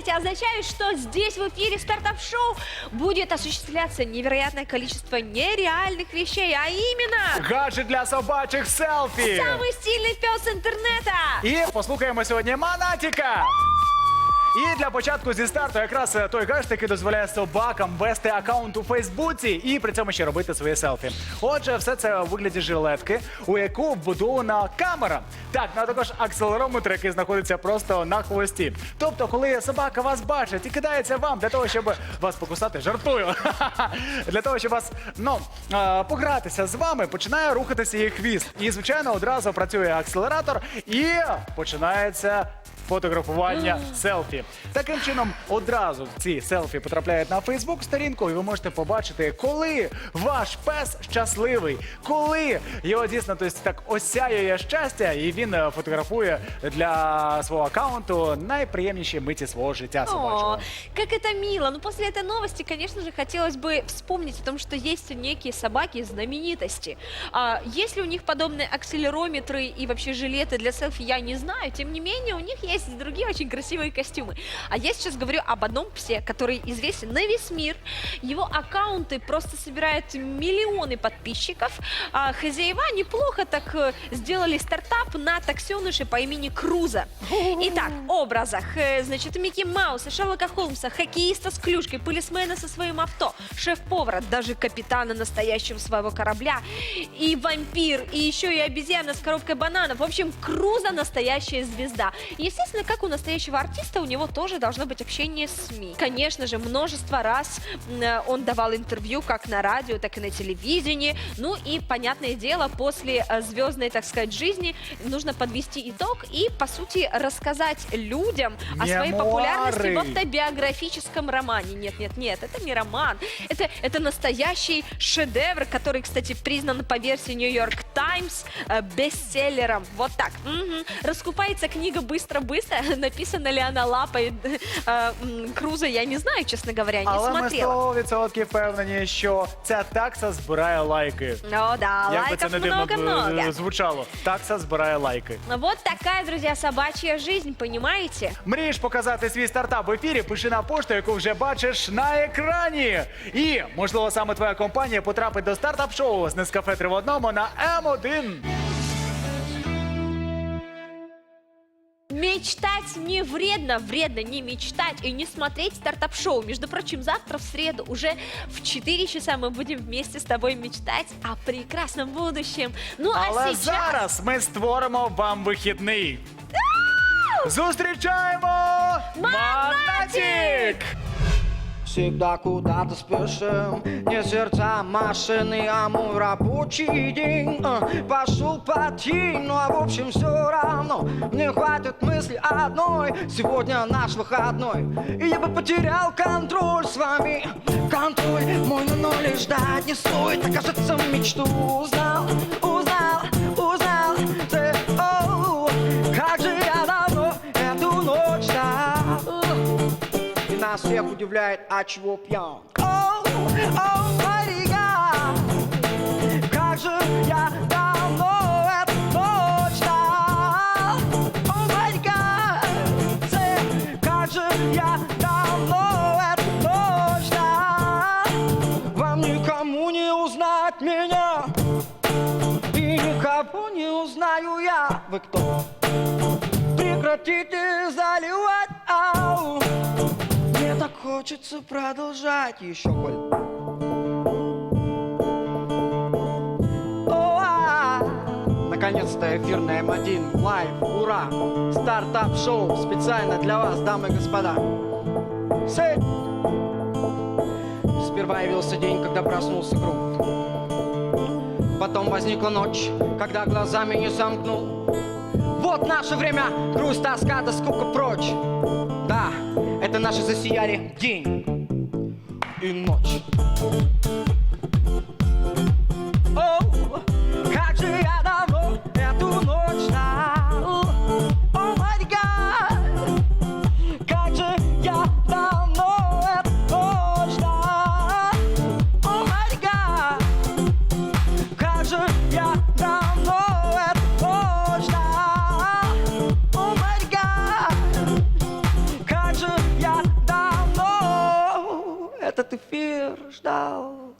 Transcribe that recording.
сообщаю, что здесь в эфире стартап-шоу будет осуществляться невероятное количество нереальных вещей, а именно Гаджет для собачих селфі. самый стильный пес интернета. І послухаємо сьогодні Манатіка. І для початку зі старту якраз е, той гаджет, який дозволяє собакам вести аккаунт у Фейсбуці і при цьому ще робити своє селфі. Отже, все це у вигляді жилетки, у яку вбудована камера. Так, ну а також акселерометр, який знаходиться просто на хвості. Тобто, коли собака вас бачить і кидається вам для того, щоб вас покусати, жартую. Для того, щоб вас ну е, погратися з вами, починає рухатися її хвіст. І звичайно, одразу працює акселератор і починається. Фотографування селфі. Таким чином, одразу ці селфі потрапляють на Фейсбук сторінку, і ви можете побачити, коли ваш пес щасливий, коли його дійсно тобто, так осяює щастя, і він е, фотографує для свого аккаунту найприємніші миті свого життя собачого. О, как это мило. Ну, после этой новости, конечно же, хотелось бы вспомнить о том, что есть некие собаки-знаменитости. А, есть ли у них подобные акселерометры и вообще жилеты для селфи, я не знаю. Тем не менее, у них есть и другие очень красивые костюмы. А я сейчас говорю об одном псе, который известен на весь мир. Его аккаунты просто собирают миллионы подписчиков. А, хозяева неплохо так э, сделали стартап на таксеныше по имени Круза. Итак, образах. э, Значит, Микки Мауса, Шерлока Холмса, хоккеиста с клюшкой, полисмена со своим авто, шеф-повара, даже капитана настоящего своего корабля, и вампир, и еще и обезьяна с коробкой бананов. В общем, Круза настоящая звезда. Естественно, как у настоящего артиста, у него тоже должно быть общение с СМИ. Конечно же, множество раз э, он давал интервью как на радио, так и на телевидении. Ну и, понятное дело, после э, звездной, так сказать, жизни нужно подвести итог и, по сути, рассказать людям о своей популярности в Мемуары. автобиографическом романе. Нет, нет, нет, это не роман. Это, это настоящий шедевр, который, кстати, признан по версии Нью-Йорк Таймс э, бестселлером. Вот так. Мгм. Раскупается книга быстро-быстро. Написана ли она лапой э, Круза, я не знаю, честно говоря, не Але ми 100% впевнені, що ця такса збирає лайки. О, да, Як би це лайков не дивно много-много. е, звучало. Такса збирає лайки. Вот такая, друзья, собачья жизнь, понимаете? Мрієш показати свій стартап в ефірі? Пиши на пошту, яку вже бачиш на екрані. І можливо саме твоя компанія потрапить до стартап-шоу з Нескафе 3 в одному на М1. Мечтать не вредно, вредно не мечтать и не смотреть стартап-шоу. Между прочим, завтра в среду уже в 4 часа мы будем вместе с тобой мечтать о прекрасном будущем. Ну а Але сейчас... зараз ми створимо вам вихідний. Зустрічаємо Манатік! Всегда куда-то спешим Не сердца машины, а мой рабочий день. А, Пошел по тень, ну а в общем все равно. Мне хватит мысли одной. Сегодня наш выходной. И я бы потерял контроль с вами. Контроль мой на ноль и ждать не стоит. А, Кажется, мечту узнал, узнал нас всех удивляет, а чего пьян? Оу, оу, Мария Как же я давно эту ночь ждал О, Мария Как же я давно эту ночь Вам никому не узнать меня И никого не узнаю я. Вы кто? Прекратите заливать ау хочется продолжать еще, Коль а. Наконец-то эфирный М1 лайв, ура! Стартап-шоу специально для вас, дамы и господа Сэй! Сперва явился день, когда проснулся круг Потом возникла ночь, когда глазами не сомкнул Вот наше время, грусть, тоска, да скука прочь. Да, это наши засияли день и ночь этот эфир ждал